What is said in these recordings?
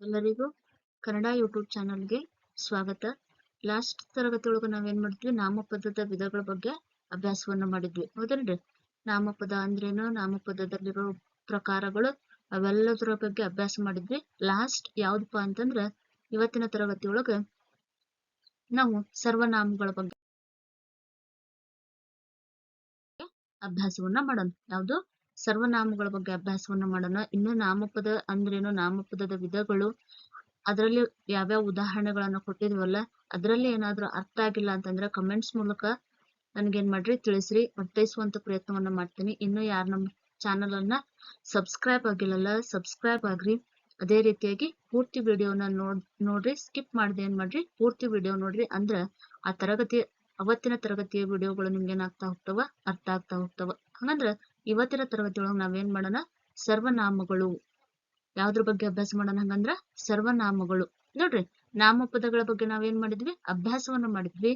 ಎಲ್ಲರಿಗೂ ಕನ್ನಡ ಯೂಟ್ಯೂಬ್ ಚಾನಲ್ಗೆ ಸ್ವಾಗತ. ಲಾಸ್ಟ್ ತರಗತಿಯೊಳಗೆ ನಾವೇನ್ ಮಾಡಿದ್ವಿ ನಾಮಪದದ ವಿಧಗಳ ಬಗ್ಗೆ ಅಭ್ಯಾಸವನ್ನ ಮಾಡಿದ್ವಿ. ಹೌದಲ್ರಿ ನಾಮಪದ ಅಂದ್ರೇನು? ನಾಮಪದದಲ್ಲಿರೋ ಪ್ರಕಾರಗಳು ಅವೆಲ್ಲದರ ಬಗ್ಗೆ ಅಭ್ಯಾಸ ಮಾಡಿದ್ವಿ. ಲಾಸ್ಟ್ ಯಾವ್ದಪ್ಪ ಅಂತಂದ್ರ ಇವತ್ತಿನ ತರಗತಿಯೊಳಗ ನಾವು ಸರ್ವನಾಮಗಳ ಬಗ್ಗೆ ಅಭ್ಯಾಸವನ್ನ ಮಾಡೋಣ. ಯಾವುದು? ಸರ್ವನಾಮಗಳ ಬಗ್ಗೆ ಅಭ್ಯಾಸವನ್ನ ಮಾಡೋಣ. ಇನ್ನು ನಾಮಪದ ಅಂದ್ರೇನು? ನಾಮಪದದ ವಿಧಗಳು ಅದರಲ್ಲಿ ಯಾವ್ಯಾವ ಉದಾಹರಣೆಗಳನ್ನ ಕೊಟ್ಟಿದ್ವಲ್ಲ, ಅದರಲ್ಲಿ ಏನಾದ್ರೂ ಅರ್ಥ ಆಗಿಲ್ಲ ಅಂತಂದ್ರೆ ಕಮೆಂಟ್ಸ್ ಮೂಲಕ ನನ್ಗೇನ್ ಮಾಡ್ರಿ, ತಿಳಿಸ್ರಿ. ಅರ್ಥೈಸುವಂತ ಪ್ರಯತ್ನವನ್ನ ಮಾಡ್ತೀನಿ. ಇನ್ನು ಯಾರು ನಮ್ಮ ಚಾನಲ್ ಅನ್ನ ಸಬ್ಸ್ಕ್ರೈಬ್ ಆಗಿಲ್ಲಲ್ಲ ಸಬ್ಸ್ಕ್ರೈಬ್ ಆಗ್ರಿ. ಅದೇ ರೀತಿಯಾಗಿ ಪೂರ್ತಿ ವಿಡಿಯೋನ ನೋಡ್, ನೋಡ್ರಿ ಸ್ಕಿಪ್ ಮಾಡದೆ ಏನ್ ಮಾಡ್ರಿ, ಪೂರ್ತಿ ವಿಡಿಯೋ ನೋಡ್ರಿ. ಅಂದ್ರ ಆ ತರಗತಿ, ಅವತ್ತಿನ ತರಗತಿಯ ವಿಡಿಯೋಗಳು ನಿಮ್ಗೆ ಏನಾಗ್ತಾ ಹೋಗ್ತಾವ? ಅರ್ಥ ಆಗ್ತಾ ಹೋಗ್ತಾವ. ಹಂಗಂದ್ರ ಇವತ್ತಿನ ತರಗತಿಯೊಳಗೆ ನಾವೇನ್ ಮಾಡೋಣ? ಸರ್ವನಾಮಗಳು. ಯಾವ್ದ್ರ ಬಗ್ಗೆ ಅಭ್ಯಾಸ ಮಾಡೋಣ ಹಂಗಂದ್ರ ಸರ್ವನಾಮಗಳು. ನೋಡ್ರಿ, ನಾಮಪದಗಳ ಬಗ್ಗೆ ನಾವೇನ್ ಮಾಡಿದ್ವಿ? ಅಭ್ಯಾಸವನ್ನ ಮಾಡಿದ್ವಿ.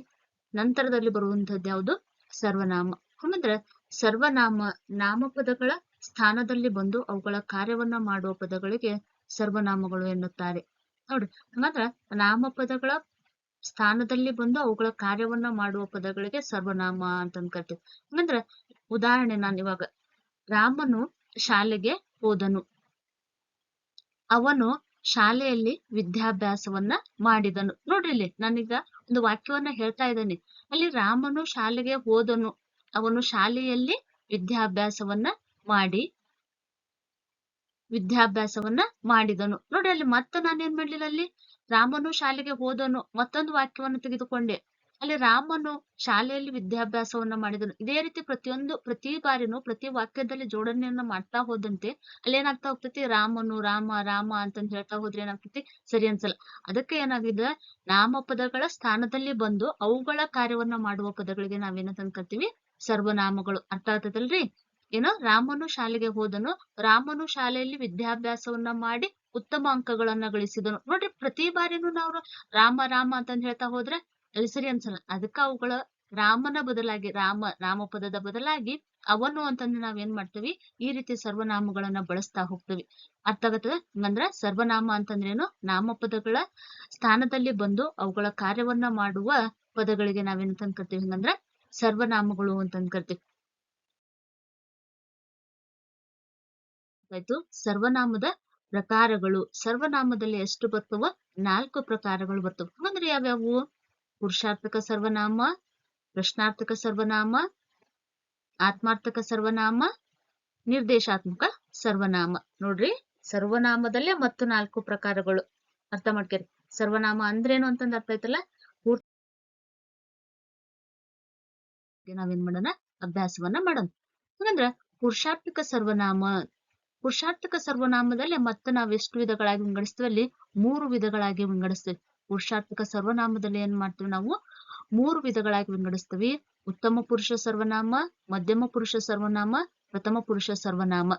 ನಂತರದಲ್ಲಿ ಬರುವಂತದ್ದು ಯಾವುದು? ಸರ್ವನಾಮ. ಹಂಗಂದ್ರ ಸರ್ವನಾಮ, ನಾಮಪದಗಳ ಸ್ಥಾನದಲ್ಲಿ ಬಂದು ಅವುಗಳ ಕಾರ್ಯವನ್ನ ಮಾಡುವ ಪದಗಳಿಗೆ ಸರ್ವನಾಮಗಳು ಎನ್ನುತ್ತಾರೆ. ನೋಡ್ರಿ, ಹಂಗಂದ್ರ ನಾಮಪದಗಳ ಸ್ಥಾನದಲ್ಲಿ ಬಂದು ಅವುಗಳ ಕಾರ್ಯವನ್ನ ಮಾಡುವ ಪದಗಳಿಗೆ ಸರ್ವನಾಮ ಅಂತಂದ್ ಕರಿತೀವಿ. ಹಂಗಂದ್ರ ಉದಾಹರಣೆ ನಾನು ಇವಾಗ ರಾಮನು ಶಾಲೆಗೆ ಹೋದನು. ಅವನು ಶಾಲೆಯಲ್ಲಿ ವಿದ್ಯಾಭ್ಯಾಸವನ್ನ ಮಾಡಿದನು. ನೋಡ್ರಿಲ್ಲಿ ನಾನೀಗ ಒಂದು ವಾಕ್ಯವನ್ನ ಹೇಳ್ತಾ ಇದ್ದೇನೆ. ಅಲ್ಲಿ ರಾಮನು ಶಾಲೆಗೆ ಹೋದನು. ಅವನು ಶಾಲೆಯಲ್ಲಿ ವಿದ್ಯಾಭ್ಯಾಸವನ್ನ ಮಾಡಿ, ವಿದ್ಯಾಭ್ಯಾಸವನ್ನ ಮಾಡಿದನು. ನೋಡಿ ಅಲ್ಲಿ ಮತ್ತೆ ನಾನೇನ್ ಮಾಡ್ಲಿಲ್ಲ ಅಲ್ಲಿ? ರಾಮನು ಶಾಲೆಗೆ ಹೋದನು. ಮತ್ತೊಂದು ವಾಕ್ಯವನ್ನು ತೆಗೆದುಕೊಂಡೆ. ಅಲ್ಲಿ ರಾಮನು ಶಾಲೆಯಲ್ಲಿ ವಿದ್ಯಾಭ್ಯಾಸವನ್ನ ಮಾಡಿದನು. ಇದೇ ರೀತಿ ಪ್ರತಿಯೊಂದು, ಪ್ರತಿ ಬಾರಿನೂ, ಪ್ರತಿ ವಾಕ್ಯದಲ್ಲಿ ಜೋಡಣೆಯನ್ನ ಮಾಡ್ತಾ ಹೋದಂತೆ ಅಲ್ಲಿ ಏನಾಗ್ತಾ ಹೋಗ್ತೈತಿ? ರಾಮನು ರಾಮ ರಾಮ ಅಂತಂದ್ ಹೇಳ್ತಾ ಹೋದ್ರೆ ಏನಾಗ್ತೈತಿ? ಸರಿ ಅನ್ಸಲ್ಲ. ಅದಕ್ಕೆ ಏನಾಗಿದೆ? ನಾಮಪದಗಳ ಸ್ಥಾನದಲ್ಲಿ ಬಂದು ಅವುಗಳ ಕಾರ್ಯವನ್ನ ಮಾಡುವ ಪದಗಳಿಗೆ ನಾವೇನಂತ ಕರ್ತೀವಿ ಸರ್ವನಾಮಗಳು. ಅರ್ಥ ಆಗ್ತದಲ್ರಿ? ಏನು ರಾಮನು ಶಾಲೆಗೆ ಹೋದನು. ರಾಮನು ಶಾಲೆಯಲ್ಲಿ ವಿದ್ಯಾಭ್ಯಾಸವನ್ನ ಮಾಡಿ ಉತ್ತಮ ಅಂಕಗಳನ್ನ ಗಳಿಸಿದನು. ನೋಡ್ರಿ ಪ್ರತಿ ಬಾರಿನೂ ನಾವು ರಾಮ ರಾಮ ಅಂತಂದ್ ಹೇಳ್ತಾ ಹೋದ್ರೆ ಸರಿ ಅನ್ಸಲ್ಲ. ಅದಕ್ಕ ಅವುಗಳ ರಾಮನ ಬದಲಾಗಿ, ರಾಮ ನಾಮಪದದ ಬದಲಾಗಿ ಅವನು ಅಂತಂದ್ರೆ ನಾವೇನ್ ಮಾಡ್ತೀವಿ? ಈ ರೀತಿ ಸರ್ವನಾಮಗಳನ್ನ ಬಳಸ್ತಾ ಹೋಗ್ತೀವಿ. ಅರ್ಥ ಆಗತ್ತದ? ಹಂಗಂದ್ರ ಸರ್ವನಾಮ ಅಂತಂದ್ರೇನು? ನಾಮಪದಗಳ ಸ್ಥಾನದಲ್ಲಿ ಬಂದು ಅವುಗಳ ಕಾರ್ಯವನ್ನ ಮಾಡುವ ಪದಗಳಿಗೆ ನಾವೇನಂತ ಅನ್ಕರ್ತೀವಿ ಹಂಗಂದ್ರ ಸರ್ವನಾಮಗಳು ಅಂತಂದ್ ಅನ್ಕರ್ತೀವಿ ಆಯ್ತು. ಸರ್ವನಾಮದ ಪ್ರಕಾರಗಳು. ಸರ್ವನಾಮದಲ್ಲಿ ಎಷ್ಟು ಬರ್ತವ ನಾಲ್ಕು ಪ್ರಕಾರಗಳು ಬರ್ತವ. ಅಂದ್ರೆ ಯಾವ್ಯಾವು? ಪುರುಷಾರ್ಥಕ ಸರ್ವನಾಮ, ಪ್ರಶ್ನಾರ್ಥಕ ಸರ್ವನಾಮ, ಆತ್ಮಾರ್ಥಕ ಸರ್ವನಾಮ, ನಿರ್ದೇಶಾತ್ಮಕ ಸರ್ವನಾಮ. ನೋಡ್ರಿ, ಸರ್ವನಾಮದಲ್ಲೇ ಮತ್ತು ನಾಲ್ಕು ಪ್ರಕಾರಗಳು. ಅರ್ಥ ಮಾಡ್ಕೇರಿ. ಸರ್ವನಾಮ ಅಂದ್ರೇನು ಅಂತಂದ್ ಅರ್ಥ ಆಯ್ತಲ್ಲ? ಪೂರ್ತಿ ನಾವೇನ್ ಮಾಡೋಣ? ಅಭ್ಯಾಸವನ್ನ ಮಾಡೋಣ. ಏನಂದ್ರ ಪುರುಷಾರ್ಥಕ ಸರ್ವನಾಮ, ಪುರುಷಾರ್ಥಕ ಸರ್ವನಾಮದಲ್ಲಿ ಮತ್ತೆ ನಾವ್ ಎಷ್ಟು ವಿಧಗಳಾಗಿ ವಿಂಗಡಿಸ್ತೀವಿ? ಅಲ್ಲಿ ಮೂರು ವಿಧಗಳಾಗಿ ವಿಂಗಡಿಸ್ತೀವಿ. ಪುರುಷಾರ್ಥಕ ಸರ್ವನಾಮದಲ್ಲಿ ಏನ್ ಮಾಡ್ತೀವಿ ನಾವು? ಮೂರು ವಿಧಗಳಾಗಿ ವಿಂಗಡಿಸ್ತೀವಿ. ಉತ್ತಮ ಪುರುಷ ಸರ್ವನಾಮ, ಮಧ್ಯಮ ಪುರುಷ ಸರ್ವನಾಮ, ಪ್ರಥಮ ಪುರುಷ ಸರ್ವನಾಮ.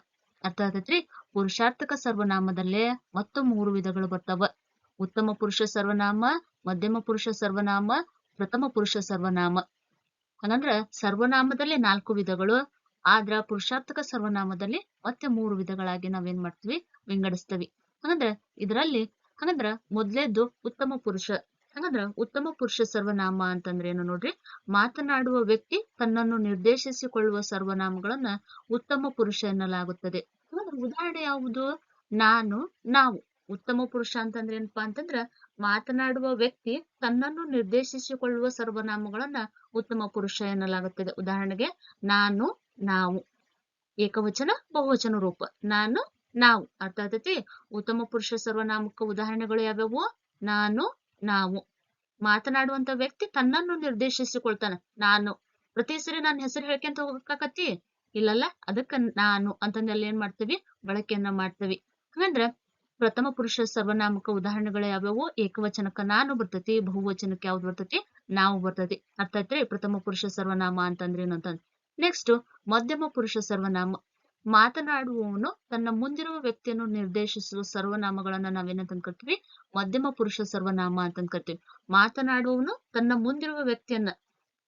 ಅರ್ಥ ಆಗತ್ರಿ? ಪುರುಷಾರ್ಥಕ ಸರ್ವನಾಮದಲ್ಲೇ ಮತ್ತ ಮೂರು ವಿಧಗಳು ಬರ್ತಾವ. ಉತ್ತಮ ಪುರುಷ ಸರ್ವನಾಮ, ಮಧ್ಯಮ ಪುರುಷ ಸರ್ವನಾಮ, ಪ್ರಥಮ ಪುರುಷ ಸರ್ವನಾಮ. ಹಂಗಂದ್ರ ಸರ್ವನಾಮದಲ್ಲಿ ನಾಲ್ಕು ವಿಧಗಳು. ಆದ್ರ ಪುರುಷಾರ್ಥಕ ಸರ್ವನಾಮದಲ್ಲಿ ಮತ್ತೆ ಮೂರು ವಿಧಗಳಾಗಿ ನಾವೇನ್ ಮಾಡ್ತೀವಿ? ವಿಂಗಡಿಸ್ತೀವಿ. ಹಂಗಂದ್ರ ಇದರಲ್ಲಿ ಹಂಗಂದ್ರ ಮೊದ್ಲೇದ್ದು ಉತ್ತಮ ಪುರುಷ, ಹಂಗಂದ್ರ ಉತ್ತಮ ಪುರುಷ ಸರ್ವನಾಮ ಅಂತಂದ್ರೆ ಏನು ನೋಡ್ರಿ? ಮಾತನಾಡುವ ವ್ಯಕ್ತಿ ತನ್ನನ್ನು ನಿರ್ದೇಶಿಸಿಕೊಳ್ಳುವ ಸರ್ವನಾಮಗಳನ್ನ ಉತ್ತಮ ಪುರುಷ ಎನ್ನಲಾಗುತ್ತದೆ. ಉದಾಹರಣೆ ಯಾವುದು? ನಾನು, ನಾವು. ಉತ್ತಮ ಪುರುಷ ಅಂತಂದ್ರೆ ಏನಪ್ಪಾ ಅಂತಂದ್ರ ಮಾತನಾಡುವ ವ್ಯಕ್ತಿ ತನ್ನನ್ನು ನಿರ್ದೇಶಿಸಿಕೊಳ್ಳುವ ಸರ್ವನಾಮಗಳನ್ನ ಉತ್ತಮ ಪುರುಷ ಎನ್ನಲಾಗುತ್ತದೆ. ಉದಾಹರಣೆಗೆ, ನಾನು, ನಾವು. ಏಕವಚನ, ಬಹುವಚನ ರೂಪ. ನಾನು ನಾವು ಅರ್ಥ ಉತ್ತಮ ಪುರುಷ ಸರ್ವನಾಮಕ ಉದಾಹರಣೆಗಳು ಯಾವ್ಯಾವು? ನಾನು, ನಾವು. ಮಾತನಾಡುವಂತ ವ್ಯಕ್ತಿ ತನ್ನನ್ನು ನಿರ್ದೇಶಿಸಿಕೊಳ್ತಾನ. ನಾನು. ಪ್ರತಿ ಸರಿ ನಾನು ಹೆಸರು ಹೇಳ್ಕೊಂತ ಹೋಗಕ್ಕಾಕತಿ ಇಲ್ಲಲ್ಲ, ಅದಕ್ಕ ನಾನು ಅಂತಂದಲ್ಲಿ ಏನ್ ಮಾಡ್ತೀವಿ? ಬಳಕೆಯನ್ನ ಮಾಡ್ತೀವಿ. ಹಂಗಂದ್ರ, ಪ್ರಥಮ ಪುರುಷ ಸರ್ವನಾಮಕ ಉದಾಹರಣೆಗಳು ಯಾವ್ಯಾವು? ಏಕವಚನಕ್ಕ ನಾನು ಬರ್ತೈತಿ, ಬಹುವಚನಕ್ಕೆ ಯಾವ್ದು ಬರ್ತೈತಿ? ನಾವು ಬರ್ತೈತಿ. ಅರ್ಥ ಪ್ರಥಮ ಪುರುಷ ಸರ್ವನಾಮ ಅಂತಂದ್ರೆ ಏನು ಅಂತಂದ್ ನೆಕ್ಸ್ಟ್ ಮಧ್ಯಮ ಪುರುಷ ಸರ್ವನಾಮ. ಮಾತನಾಡುವವನು ತನ್ನ ಮುಂದಿರುವ ವ್ಯಕ್ತಿಯನ್ನು ನಿರ್ದೇಶಿಸುವ ಸರ್ವನಾಮಗಳನ್ನ ನಾವೇನಂತ ಕರಿತೀವಿ ಮಧ್ಯಮ ಪುರುಷ ಸರ್ವನಾಮ ಅಂತ ಕರಿತೀವಿ ಮಾತನಾಡುವವನು ತನ್ನ ಮುಂದಿರುವ ವ್ಯಕ್ತಿಯನ್ನ.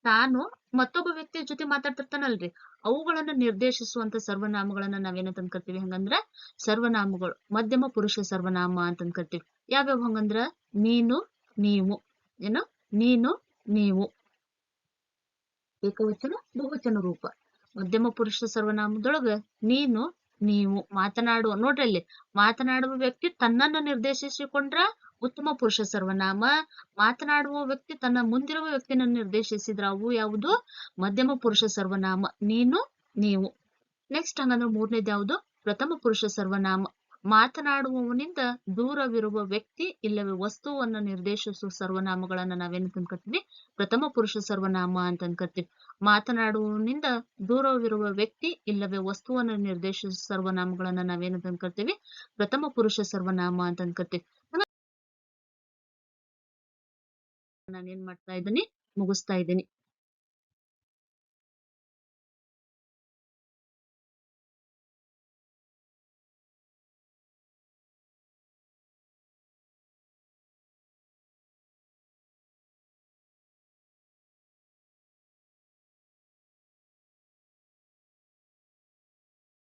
ತಾನು ಮತ್ತೊಬ್ಬ ವ್ಯಕ್ತಿಯ ಜೊತೆ ಮಾತಾಡ್ತಿರ್ತಾನಲ್ರಿ. ಅವುಗಳನ್ನ ನಿರ್ದೇಶಿಸುವಂತ ಸರ್ವನಾಮಗಳನ್ನ ನಾವೇನಂತ ಕರಿತೀವಿ ಹಂಗಂದ್ರ? ಸರ್ವನಾಮಗಳು. ಮಧ್ಯಮ ಪುರುಷ ಸರ್ವನಾಮ ಅಂತ ಕರಿತೀವಿ ಯಾವ್ಯಾವ ಹಂಗಂದ್ರ? ನೀನು, ನೀವು. ಏನು? ನೀನು, ನೀವು. ಏಕವಚನ, ಬಹುವಚನ ರೂಪ. ಮಧ್ಯಮ ಪುರುಷ ಸರ್ವನಾಮದೊಳಗ ನೀನು, ನೀವು ಮಾತನಾಡುವ, ನೋಡ್ರಿ ಅಲ್ಲಿ, ಮಾತನಾಡುವ ವ್ಯಕ್ತಿ ತನ್ನನ್ನು ನಿರ್ದೇಶಿಸಿಕೊಂಡ್ರ ಉತ್ತಮ ಪುರುಷ ಸರ್ವನಾಮ. ಮಾತನಾಡುವ ವ್ಯಕ್ತಿ ತನ್ನ ಮುಂದಿರುವ ವ್ಯಕ್ತಿನ ನಿರ್ದೇಶಿಸಿದ್ರ ಅವು ಯಾವುದು? ಮಧ್ಯಮ ಪುರುಷ ಸರ್ವನಾಮ. ನೀನು, ನೀವು. ನೆಕ್ಸ್ಟ್ ಹಂಗಂದ್ರೆ ಮೂರನೇದು ಯಾವುದು? ಪ್ರಥಮ ಪುರುಷ ಸರ್ವನಾಮ. ಮಾತನಾಡುವವನಿಂದ ದೂರವಿರುವ ವ್ಯಕ್ತಿ ಇಲ್ಲವೇ ವಸ್ತುವನ್ನು ನಿರ್ದೇಶಿಸುವ ಸರ್ವನಾಮಗಳನ್ನ ನಾವೇನ್ ಕರಿತೀವಿ ಪ್ರಥಮ ಪುರುಷ ಸರ್ವನಾಮ ಅಂತ ಕರಿತೀವಿ ಮಾತನಾಡುವವನಿಂದ ದೂರವಿರುವ ವ್ಯಕ್ತಿ ಇಲ್ಲವೇ ವಸ್ತುವನ್ನು ನಿರ್ದೇಶಿಸುವ ಸರ್ವನಾಮಗಳನ್ನ ನಾವೇನ್ ಕರಿತೀವಿ ಪ್ರಥಮ ಪುರುಷ ಸರ್ವನಾಮ ಅಂತ ಕರಿತೀವಿ ನಾನೇನ್ ಮಾಡ್ತಾ ಇದ್ದೀನಿ? ಮುಗಿಸ್ತಾ ಇದ್ದೀನಿ.